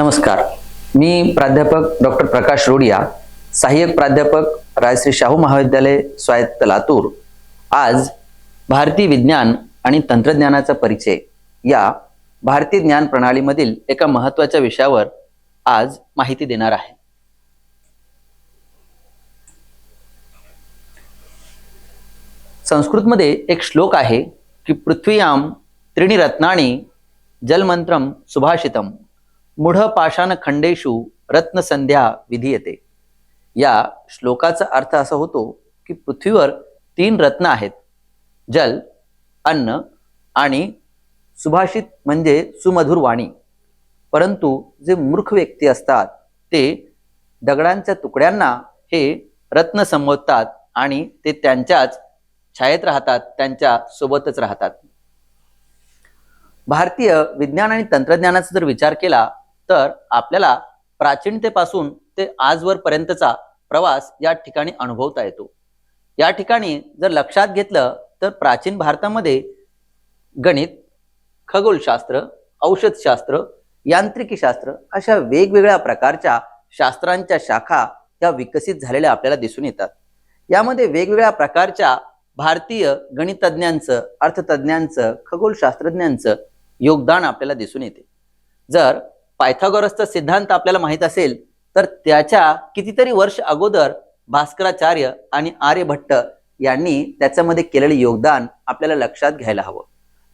नमस्कार. मी प्राध्यापक डॉक्टर प्रकाश रोडिया सहाय्यक प्राध्यापक राजश्री शाहू महाविद्यालय स्वायत्त लातूर. आज भारतीय विज्ञान आणि तंत्रज्ञानाचा परिचय या भारतीय ज्ञान प्रणालीमधील एका महत्त्वाच्या विषयावर आज माहिती देणार आहे. संस्कृतमध्ये एक श्लोक आहे की पृथ्वीयाम त्रिणी रत्नाणी जलमंत्रम सुभाषितम. मूढ पाषाण खंडेशु रत्नसंध्या विधीयते. या श्लोकाचा अर्थ असा होतो की पृथ्वीवर तीन रत्न आहेत. जल अन्न आणि सुभाषित म्हणजे सुमधुर वाणी. परंतु जे मूर्ख व्यक्ती असतात ते दगडांच्या तुकड्यांना हे रत्न संबोधतात आणि ते त्यांच्याच छायेत राहतात त्यांच्या सोबतच राहतात. भारतीय विज्ञान आणि तंत्रज्ञानाचा जर विचार केला तर आपल्याला प्राचीनतेपासून ते आजवर पर्यंतचा प्रवास या ठिकाणी अनुभवता येतो. या ठिकाणी जर लक्षात घेतलं तर प्राचीन भारतामध्ये गणित खगोलशास्त्र औषधशास्त्र यांत्रिकीशास्त्र अशा वेगवेगळ्या प्रकारच्या शास्त्रांच्या शाखा या विकसित झालेल्या आपल्याला दिसून येतात. यामध्ये वेगवेगळ्या प्रकारच्या भारतीय गणितज्ञांचं अर्थतज्ञांचं खगोलशास्त्रज्ञांचं योगदान आपल्याला दिसून येते. जर पायथागोरसचा सिद्धांत आपल्याला माहीत असेल तर त्याच्या कितीतरी वर्ष अगोदर भास्कराचार्य आणि आर्यभट्ट यांनी त्याच्यामध्ये केलेले योगदान आपल्याला लक्षात घ्यायला हवं.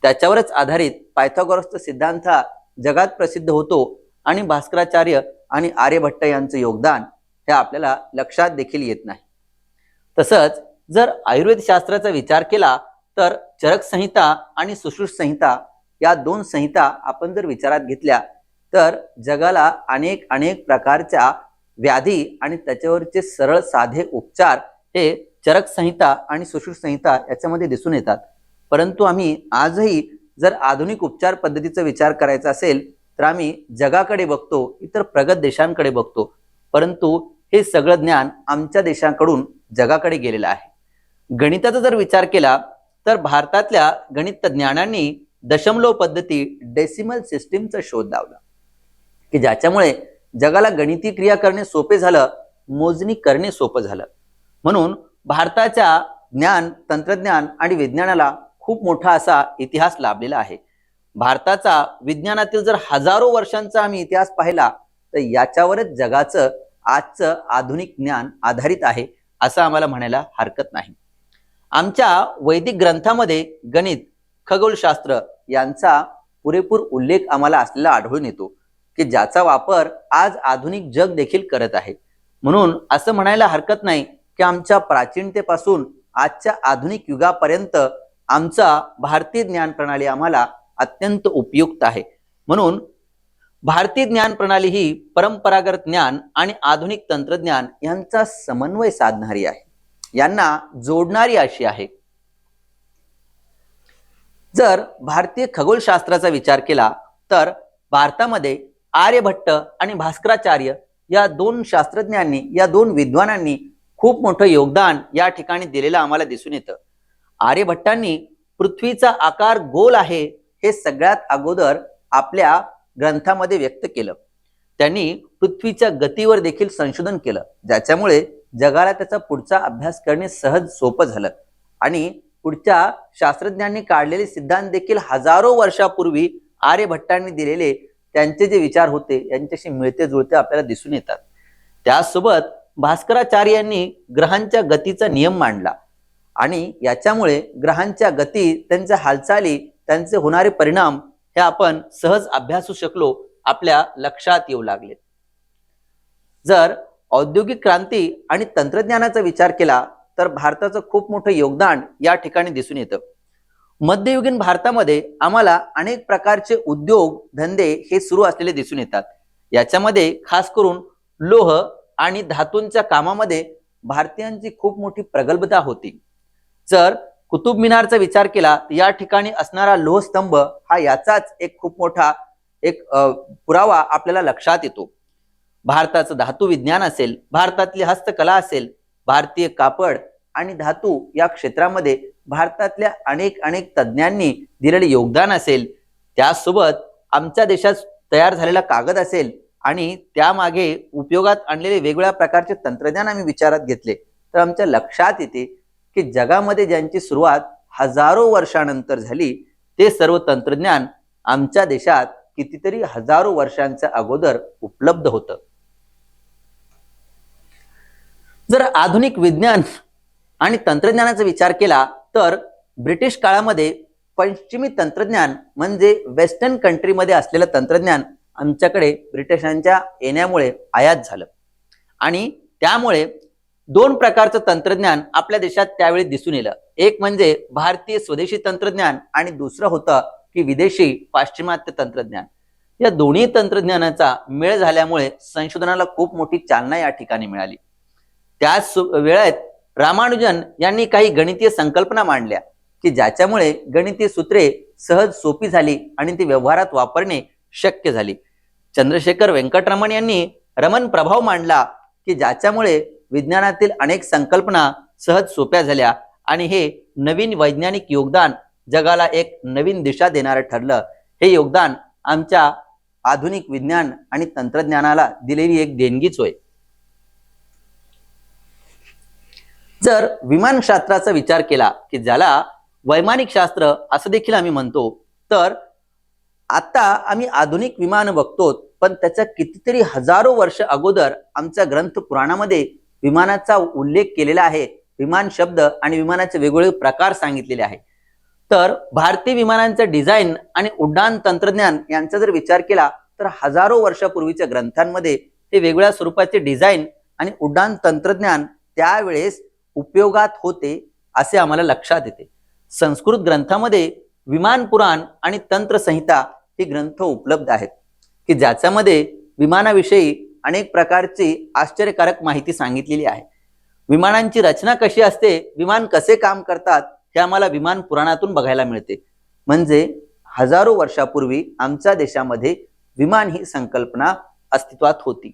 त्याच्यावरच आधारित पायथागोरसचा सिद्धांत हा जगात प्रसिद्ध होतो आणि भास्कराचार्य आणि आर्यभट्ट यांचं योगदान हे आपल्याला लक्षात देखील येत नाही. तसंच जर आयुर्वेद शास्त्राचा विचार केला तर चरक संहिता आणि सुश्रुत संहिता या दोन संहिता आपण जर विचारात घेतल्या तर जगाला अनेक अनेक प्रकारच्या व्याधी आणि त्याच्यावरचे सरळ साधे उपचार हे चरक संहिता आणि सुश्रुत संहिता याच्यामध्ये दिसून येतात. परंतु आम्ही आजही जर आधुनिक उपचार पद्धतीचा विचार करायचा असेल तर आम्ही जगाकडे बघतो इतर प्रगत देशांकडे बघतो. परंतु हे सगळं ज्ञान आमच्या देशाकडून जगाकडे गेलेलं आहे. गणिताचा जर विचार केला तर भारतातल्या गणित तज्ञानांनी दशमलव पद्धती डेसिमल सिस्टीमचा शोध लावला. की ज्याच्यामुळे जगाला गणिती क्रिया करणे सोपे झालं मोजणी करणे सोपं झालं. म्हणून भारताच्या ज्ञान तंत्रज्ञान आणि विज्ञानाला खूप मोठा असा इतिहास लाभलेला आहे. भारताचा विज्ञानातील जर हजारो वर्षांचा आम्ही इतिहास पाहिला तर याच्यावरच जगाचं आजचं आधुनिक ज्ञान आधारित आहे असं आम्हाला म्हणायला हरकत नाही. आमच्या वैदिक ग्रंथामध्ये गणित खगोलशास्त्र यांचा पुरेपूर उल्लेख आम्हाला असलेला आढळून येतो. की ज्याचा वापर आज आधुनिक जग देखील करत आहे. म्हणून असं म्हणायला हरकत नाही की आमच्या प्राचीनतेपासून आजच्या आधुनिक युगापर्यंत आमचा भारतीय ज्ञान प्रणाली आम्हाला अत्यंत उपयुक्त आहे. म्हणून भारतीय ज्ञान प्रणाली ही परंपरागत ज्ञान आणि आधुनिक तंत्रज्ञान यांचा समन्वय साधणारी आहे. यांना जोडणारी अशी आहे. जर भारतीय खगोलशास्त्राचा विचार केला तर भारतामध्ये आर्यभट्ट आणि भास्कराचार्य या दोन शास्त्रज्ञांनी या दोन विद्वानांनी खूप मोठं योगदान या ठिकाणी दिलेलं आम्हाला दिसून येतं. आर्यभट्टांनी पृथ्वीचा आकार गोल आहे हे सगळ्यात अगोदर आपल्या ग्रंथामध्ये व्यक्त केलं. त्यांनी पृथ्वीच्या गतीवर देखील संशोधन केलं ज्याच्यामुळे जगाला त्याचा पुढचा अभ्यास करणे सहज सोपं झालं. आणि पुढच्या शास्त्रज्ञांनी काढलेले सिद्धांत देखील हजारो वर्षापूर्वी आर्यभट्टांनी दिलेले त्यांचे जे विचार होते यांच्याशी मिळते जुळते आपल्याला दिसून येतात. त्यासोबत भास्कराचार्य यांनी ग्रहांच्या गतीचा नियम मांडला आणि याच्यामुळे ग्रहांच्या गती त्यांच्या हालचाली त्यांचे होणारे परिणाम हे आपण सहज अभ्यासू शकलो आपल्या लक्षात येऊ लागले. जर औद्योगिक क्रांती आणि तंत्रज्ञानाचा विचार केला तर भारताचं खूप मोठं योगदान या ठिकाणी दिसून येतं. मध्ययुगीन भारतामध्ये आम्हाला अनेक प्रकारचे उद्योग धंदे हे सुरू असलेले दिसून येतात. याच्यामध्ये खास करून लोह आणि धातूंच्या कामामध्ये भारतीयांची खूप मोठी प्रगल्भता होती. जर कुतुब मिनारचा विचार केला तर या ठिकाणी असणारा लोहस्तंभ हा याचाच एक खूप मोठा एक पुरावा आपल्याला लक्षात येतो. भारताचं धातू विज्ञान असेल भारतातली हस्तकला असेल भारतीय कापड आणि धातू या क्षेत्रामध्ये भारतातल्या अनेक अनेक तज्ज्ञांनी दिलेले योगदान असेल त्यासोबत आमच्या देशात तयार झालेला कागद असेल आणि त्यामागे उपयोगात आणलेले वेगवेगळ्या प्रकारचे तंत्रज्ञान आम्ही विचारात घेतले. तर आमच्या लक्षात येते की जगामध्ये ज्यांची सुरुवात हजारो वर्षानंतर झाली ते सर्व तंत्रज्ञान आमच्या देशात कितीतरी हजारो वर्षांच्या अगोदर उपलब्ध होतं. जर आधुनिक विज्ञान आणि तंत्रज्ञानाचा विचार केला तर ब्रिटिश काळामध्ये पश्चिमी तंत्रज्ञान म्हणजे वेस्टर्न कंट्रीमध्ये असलेलं तंत्रज्ञान आमच्याकडे ब्रिटिशांच्या येण्यामुळे आयात झालं. आणि त्यामुळे दोन प्रकारचं तंत्रज्ञान आपल्या देशात त्यावेळी दिसून येलं. एक म्हणजे भारतीय स्वदेशी तंत्रज्ञान आणि दुसरं होतं की विदेशी पाश्चिमात्य तंत्रज्ञान. या दोन्ही तंत्रज्ञानाचा मेळ झाल्यामुळे संशोधनाला खूप मोठी चालना या ठिकाणी मिळाली. त्याच वेळेत रामानुजन यांनी काही गणितीय संकल्पना मांडल्या की ज्याच्यामुळे गणितीय सूत्रे सहज सोपी झाली आणि ती व्यवहारात वापरणे शक्य झाली. चंद्रशेखर व्यंकटरमण यांनी रमण प्रभाव मांडला की ज्याच्यामुळे विज्ञानातील अनेक संकल्पना सहज सोप्या झाल्या आणि हे नवीन वैज्ञानिक योगदान जगाला एक नवीन दिशा देणारं ठरलं. हे योगदान आमच्या आधुनिक विज्ञान आणि तंत्रज्ञानाला दिलेली एक देणगीच होय. जर विमानशास्त्राचा विचार केला की ज्याला वैमानिक शास्त्र असं देखील आम्ही म्हणतो तर आता आम्ही आधुनिक विमान बघतो पण त्याच्या कितीतरी हजारो वर्ष अगोदर आमच्या ग्रंथ पुराणामध्ये विमानाचा उल्लेख केलेला आहे. विमान शब्द आणि विमानाचे वेगवेगळे प्रकार सांगितलेले आहे. तर भारतीय विमानांचं डिझाईन आणि उड्डाण तंत्रज्ञान यांचा जर विचार केला तर हजारो वर्षापूर्वीच्या ग्रंथांमध्ये हे वेगवेगळ्या स्वरूपाचे डिझाईन आणि उड्डाण तंत्रज्ञान त्यावेळेस उपयोगात होते असे आम्हाला लक्षात येते. संस्कृत ग्रंथामध्ये विमान पुराण आणि तंत्रसंहिता ही ग्रंथ उपलब्ध आहेत की ज्याच्यामध्ये विमानाविषयी अनेक प्रकारची आश्चर्यकारक माहिती सांगितलेली आहे. विमानांची रचना कशी असते विमान कसे काम करतात हे आम्हाला विमान पुराणातून बघायला मिळते. म्हणजे हजारो वर्षापूर्वी आमच्या देशामध्ये विमान ही संकल्पना अस्तित्वात होती.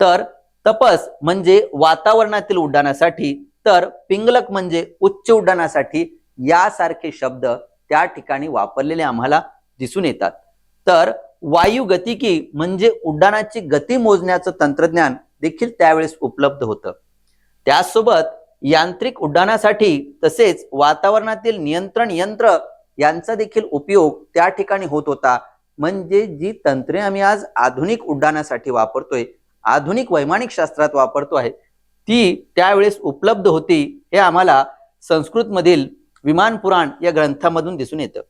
तर तपस म्हणजे वातावरणातील उड्डाणासाठी तर पिंगलक म्हणजे उच्च उड्डाणासाठी यासारखे शब्द त्या ठिकाणी वापरलेले आम्हाला दिसून येतात. तर वायू गतिकी म्हणजे उड्डाणाची गती मोजण्याचं तंत्रज्ञान देखील त्यावेळेस उपलब्ध होतं. त्यासोबत यांत्रिक उड्डाणासाठी तसेच वातावरणातील नियंत्रण यंत्र यांचा देखील उपयोग त्या ठिकाणी होत होता. म्हणजे जी तंत्रे आम्ही आज आधुनिक उड्डाणासाठी वापरतोय आधुनिक वैमानिक शास्त्रात वापरतो आहे ती त्यावेळेस उपलब्ध होती हे आम्हाला संस्कृतमधील विमान पुराण या ग्रंथामधून दिसून येतं.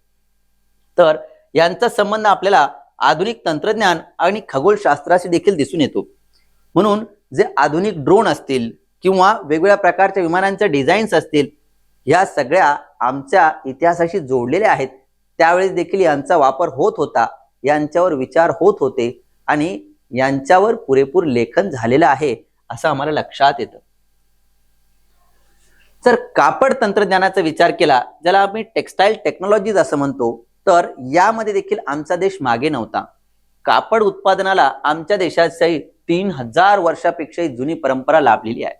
तर यांचा संबंध आपल्याला आधुनिक तंत्रज्ञान आणि खगोलशास्त्राशी देखील दिसून येतो. म्हणून जे आधुनिक ड्रोन असतील किंवा वेगवेगळ्या प्रकारच्या विमानांच्या डिझाईन्स असतील ह्या सगळ्या आमच्या इतिहासाशी जोडलेल्या आहेत. त्यावेळेस देखील यांचा वापर होत होता यांच्यावर विचार होत होते आणि यांच्यावर पुरेपूर लेखन झालेलं आहे. असं आम्हाला लक्षात येतं. जर कापड तंत्रज्ञानाचा विचार केला ज्याला आम्ही टेक्स्टाईल टेक्नॉलॉजीज असं म्हणतो तर यामध्ये देखील आमचा देश मागे नव्हता. कापड उत्पादनाला आमच्या देशाची तीन हजार वर्षापेक्षाही जुनी परंपरा लाभलेली आहे.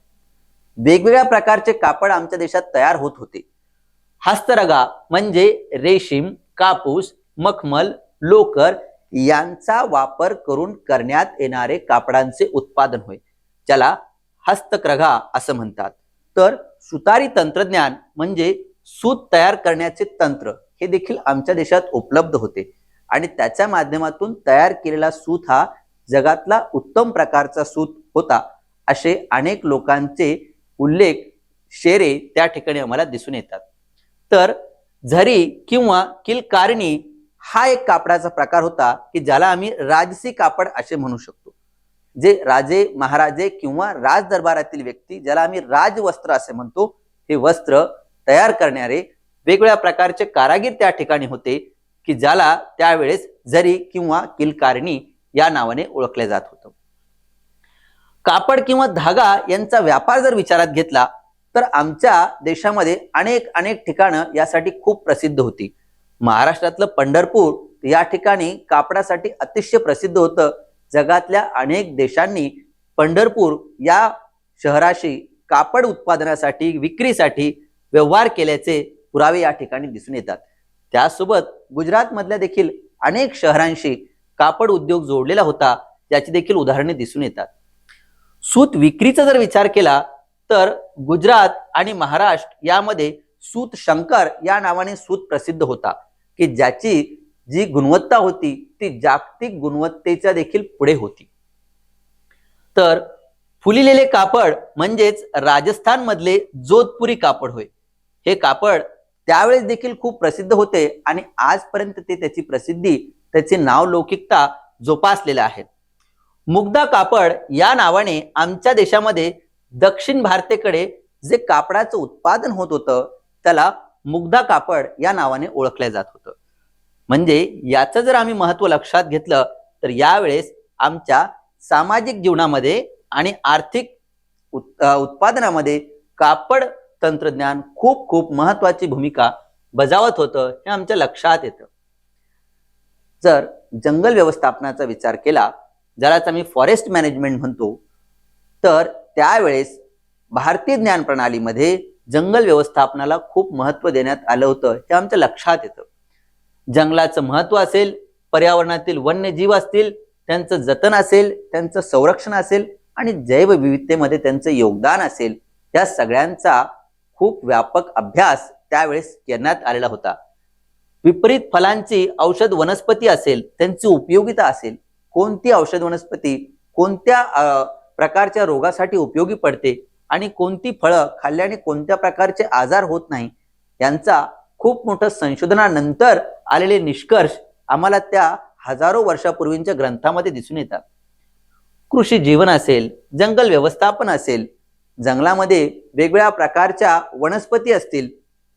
वेगवेगळ्या प्रकारचे कापड आमच्या देशात तयार होत होते. हस्तरगा म्हणजे रेशीम कापूस मखमल लोकर यांचा वापर करून करण्यात येणारे कापडांचे उत्पादन होय. ज्याला हस्तक्रघा असं म्हणतात. तर सुतारी तंत्रज्ञान म्हणजे सूत तयार करण्याचे तंत्र हे देखील आमच्या देशात उपलब्ध होते. आणि त्याच्या माध्यमातून तयार केलेला सूत हा जगातला उत्तम प्रकारचा सूत होता असे अनेक लोकांचे उल्लेख शेरे त्या ठिकाणी आम्हाला दिसून येतात. तर झरी किंवा किलकारणी हा एक कापडाचा प्रकार होता की ज्याला आम्ही राजसी कापड असे म्हणू शकतो. जे राजे महाराजे किंवा राज दरबारातील व्यक्ती ज्याला आम्ही राजवस्त्र असे म्हणतो हे वस्त्र तयार करणारे वेगवेगळ्या प्रकारचे कारागीर त्या ठिकाणी होते की ज्याला त्यावेळेस जरी किंवा किलकारणी या नावाने ओळखले जात होतं. कापड किंवा धागा यांचा व्यापार जर विचारात घेतला तर आमच्या देशामध्ये अनेक अनेक ठिकाणं यासाठी खूप प्रसिद्ध होती. महाराष्ट्रातलं पंढरपूर या ठिकाणी कापडासाठी अतिशय प्रसिद्ध होतं. जगातल्या अनेक देशांनी पंढरपूर या शहराशी कापड उत्पादनासाठी विक्रीसाठी व्यवहार केल्याचे पुरावे या ठिकाणी दिसून येतात. त्यासोबत गुजरातमधल्या देखील अनेक शहरांशी कापड उद्योग जोडलेला होता याची देखील उदाहरणे दिसून येतात. सूत विक्रीचा जर विचार केला तर गुजरात आणि महाराष्ट्र यामध्ये सूत शंकर या नावाने सूत प्रसिद्ध होता की ज्याची जी गुणवत्ता होती ती जागतिक गुणवत्तेच्या देखील पुढे होती. तर फुलिलेले कापड म्हणजेच राजस्थान मधले जोधपुरी कापड होय. हे कापड त्यावेळेस देखील खूप प्रसिद्ध होते आणि आजपर्यंत ते त्याची प्रसिद्धी त्याचे नाव लौकिकता जोपासलेल्या आहेत मुग्धा कापड या नावाने आमच्या देशामध्ये दक्षिण भारतेकडे जे कापडाचं उत्पादन होत होतं त्याला मुग्धा कापड या नावाने ओळखलं जात होतं. म्हणजे याचं जर आम्ही महत्त्व लक्षात घेतलं तर यावेळेस आमच्या सामाजिक जीवनामध्ये आणि आर्थिक उत्पादनामध्ये कापड तंत्रज्ञान खूप खूप महत्वाची भूमिका बजावत होतं हे आमच्या लक्षात येतं. जर जंगल व्यवस्थापनाचा विचार केला ज्यालाच आम्ही फॉरेस्ट मॅनेजमेंट म्हणतो तर त्यावेळेस भारतीय ज्ञान प्रणालीमध्ये जंगल व्यवस्थापनाला खूप महत्त्व देण्यात आलं होतं हे आमच्या लक्षात येतं. जंगलाचं महत्त्व असेल पर्यावरणातील वन्यजीव असतील त्यांचं जतन असेल त्यांचं संरक्षण असेल आणि जैवविविधतेमध्ये त्यांचं योगदान असेल या सगळ्यांचा खूप व्यापक अभ्यास त्यावेळेस करण्यात आलेला होता. विपरीत फलांची औषध वनस्पती असेल त्यांची उपयोगिता असेल कोणती औषध वनस्पती कोणत्या प्रकारच्या रोगासाठी उपयोगी पडते आणि कोणती फळं खाल्ल्याने कोणत्या प्रकारचे आजार होत नाही यांचा खूप मोठं संशोधनानंतर आलेले निष्कर्ष आम्हाला त्या हजारो वर्षापूर्वींच्या ग्रंथामध्ये दिसून येतात. कृषी जीवन असेल जंगल व्यवस्थापन असेल जंगलामध्ये वेगवेगळ्या प्रकारच्या वनस्पती असतील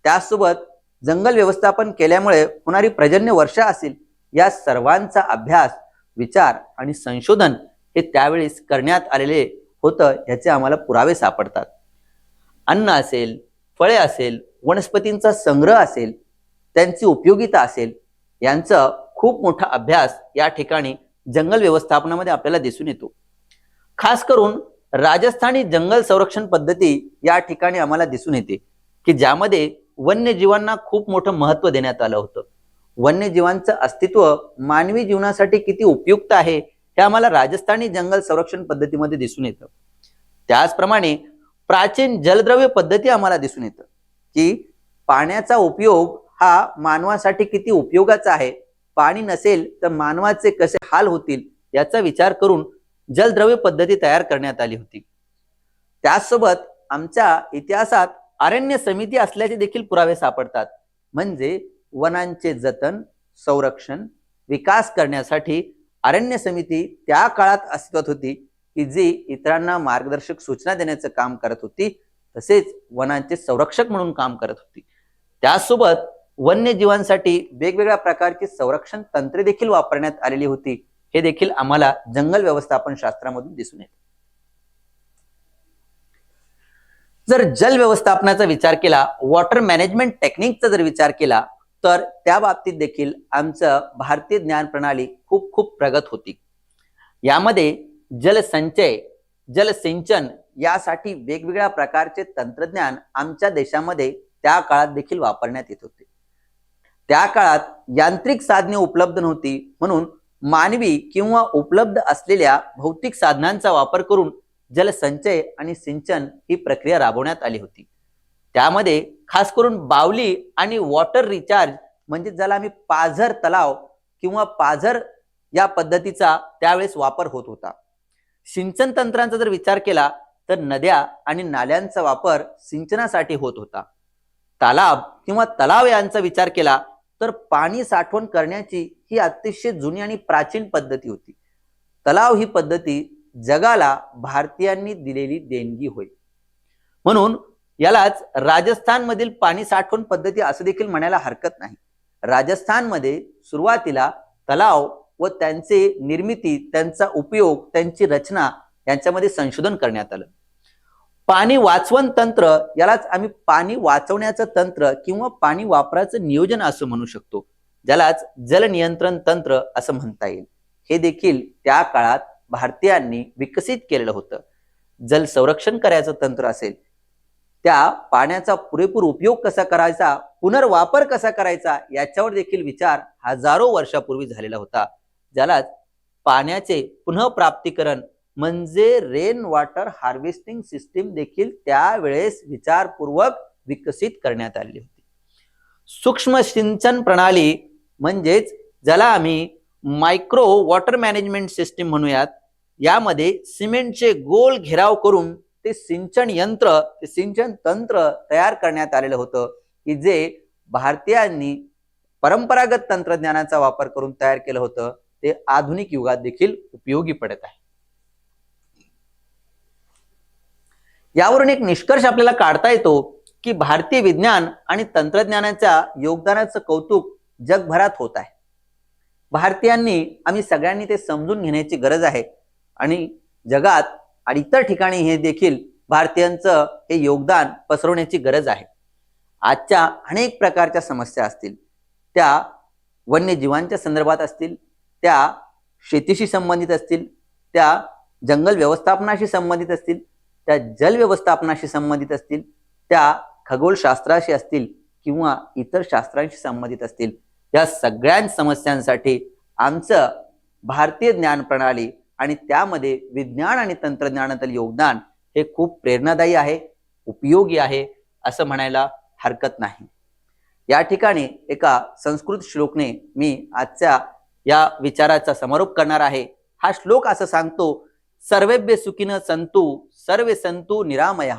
त्यासोबत जंगल व्यवस्थापन केल्यामुळे होणारी प्रजन्य वर्षा असेल या सर्वांचा अभ्यास विचार आणि संशोधन हे त्यावेळेस करण्यात आलेले होतं ह्याचे आम्हाला पुरावे सापडतात. अन्न असेल फळे असेल वनस्पतींचा संग्रह असेल त्यांची उपयोगिता असेल यांचा खूप मोठा अभ्यास या ठिकाणी जंगल व्यवस्थापनामध्ये आपल्याला दिसून येतो. खास करून राजस्थानी जंगल संरक्षण पद्धती या ठिकाणी आम्हाला दिसून येते की ज्यामध्ये वन्यजीवांना खूप मोठं महत्त्व देण्यात आलं होतं. वन्यजीवांचं अस्तित्व मानवी जीवनासाठी किती उपयुक्त आहे हे आम्हाला राजस्थानी जंगल संरक्षण पद्धतीमध्ये दिसून येतं. त्याचप्रमाणे प्राचीन जलद्रव्य पद्धती आम्हाला दिसून येतं. की पाण्याचा उपयोग हा मानवासाठी किती उपयोगाचा आहे? पाणी नसेल तर मानवाचे कसे हाल होतील? याचा विचार करून जलद्रव्य पद्धती तयार करण्यात आली होती. त्याचसोबत आमच्या इतिहासात अरण्य समिती असल्याचे देखील पुरावे सापडतात. म्हणजे वनांचे जतन संरक्षण विकास करण्यासाठी अरण्य समिती त्या काळात अस्तित्वात होती की जी इतरांना मार्गदर्शक सूचना देण्याचं काम करत होती. तसेच वनांचे संरक्षक म्हणून काम करत होती. त्यासोबत वन्यजीवांसाठी वेगवेगळ्या प्रकारची संरक्षण तंत्रे देखील वापरण्यात आलेली होती. हे देखील आम्हाला जंगल व्यवस्थापन शास्त्रामधून दिसून येते. जर जल व्यवस्थापनाचा विचार केला वॉटर मॅनेजमेंट टेक्निकचा जर विचार केला तर त्या बाबतीत देखील आमचं भारतीय ज्ञान प्रणाली खूप खूप प्रगत होती. यामध्ये जलसंचय जलसिंचन यासाठी वेगवेगळ्या प्रकारचे तंत्रज्ञान आमच्या देशामध्ये त्या काळात देखील वापरण्यात येत होते. त्या काळात यांत्रिक साधने उपलब्ध नव्हती म्हणून मानवी किंवा उपलब्ध असलेल्या भौतिक साधनांचा वापर करून जलसंचय आणि सिंचन ही प्रक्रिया राबवण्यात आली होती. त्यामध्ये खास करून बावली आणि वॉटर रिचार्ज म्हणजे ज्याला आम्ही पाझर तलाव किंवा पाझर या पद्धतीचा त्यावेळेस वापर होत होता. सिंचन तंत्रांचा जर विचार केला तर नद्या आणि नाल्यांचा वापर सिंचनासाठी होत होता. तालाब किंवा तलाव यांचा विचार केला तर पाणी साठवण करण्याची ही अतिशय जुनी आणि प्राचीन पद्धती होती. तलाव ही पद्धती जगाला भारतीयांनी दिलेली देणगी होय. म्हणून यालाच राजस्थानमधील पाणी साठवण पद्धती असं देखील म्हणायला हरकत नाही. राजस्थानमध्ये सुरुवातीला तलाव व त्यांचे निर्मिती त्यांचा उपयोग त्यांची रचना यांच्यामध्ये संशोधन करण्यात आलं. पाणी वाचवण तंत्र यालाच आम्ही पाणी वाचवण्याचं तंत्र किंवा पाणी वापराचं नियोजन असं म्हणू शकतो ज्यालाच जल नियंत्रण तंत्र असं म्हणता येईल. हे देखील त्या काळात भारतीयांनी विकसित केलेलं होतं. जल संरक्षण करायचं तंत्र असेल त्या पाण्याचा पुरेपूर उपयोग कसा करायचा पुनर्वापर कसा करायचा याच्यावर देखील विचार हजारो वर्षापूर्वी झालेला होता. ज्याला पाण्याचे पुनःप्राप्तीकरण म्हणजे रेन वॉटर हार्वेस्टिंग सिस्टीम देखील त्यावेळेस विचारपूर्वक विकसित करण्यात आली होती. सूक्ष्म सिंचन प्रणाली म्हणजेच ज्याला आम्ही मायक्रो वॉटर मॅनेजमेंट सिस्टीम म्हणूयात यामध्ये सिमेंटचे गोल घेराव करून ते सिंचन यंत्र ते सिंचन तंत्र तयार करण्यात आलेलं होतं की जे भारतीयांनी परंपरागत तंत्रज्ञानाचा वापर करून तयार केलं होतं. ते आधुनिक युगात देखील उपयोगी पडत आहे. यावरून एक निष्कर्ष आपल्याला काढता येतो की भारतीय विज्ञान आणि तंत्रज्ञानाच्या योगदानाचं कौतुक जगभरात होत आहे. भारतीयांनी आम्ही सगळ्यांनी ते समजून घेण्याची गरज आहे आणि जगात आणि इतर ठिकाणी हे देखील भारतीयांचं हे योगदान पसरवण्याची गरज आहे. आजच्या अनेक प्रकारच्या समस्या असतील. त्या वन्यजीवांच्या संदर्भात असतील त्या शेतीशी संबंधित असतील त्या जंगल व्यवस्थापनाशी संबंधित असतील त्या जल व्यवस्थापनाशी संबंधित असतील त्या खगोलशास्त्राशी असतील किंवा इतर शास्त्रांशी संबंधित असतील या सगळ्या समस्यांसाठी आमचं भारतीय ज्ञान प्रणाली आणि त्यामध्ये विज्ञान आणि तंत्रज्ञानातील योगदान हे खूप प्रेरणादायी आहे उपयोगी आहे असं म्हणायला हरकत नाही. या ठिकाणी एका संस्कृत श्लोकने मी आजच्या या विचाराचा समारोप करणार आहे. हा श्लोक असं सांगतो सर्वेभ्य सुखीन संतु सर्वे संतु निरामय.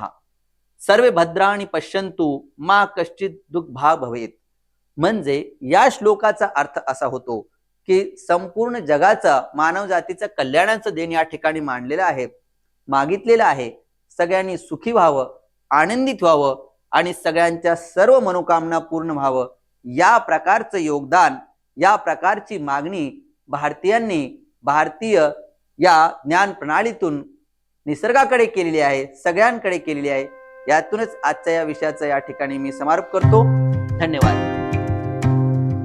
सर्वे भद्राणी पश्यंतु मा कश्चित दुःखभा भवेत. म्हणजे या श्लोकाचा अर्थ असा होतो की संपूर्ण जगाचा मानवजातीचं कल्याणाचं देण या ठिकाणी मांडलेलं आहे. मागितलेलं आहे. सगळ्यांनी सुखी व्हावं आनंदित व्हावं आणि सगळ्यांच्या सर्व मनोकामना पूर्ण व्हावं. या प्रकारचं योगदान या प्रकारची मागणी भारतीयांनी भारतीय या ज्ञान प्रणालीतून निसर्गाकडे केलेली आहे सगळ्यांकडे केलेली आहे. यातूनच आजच्या या विषयाचा या ठिकाणी मी समारोप करतो. धन्यवाद.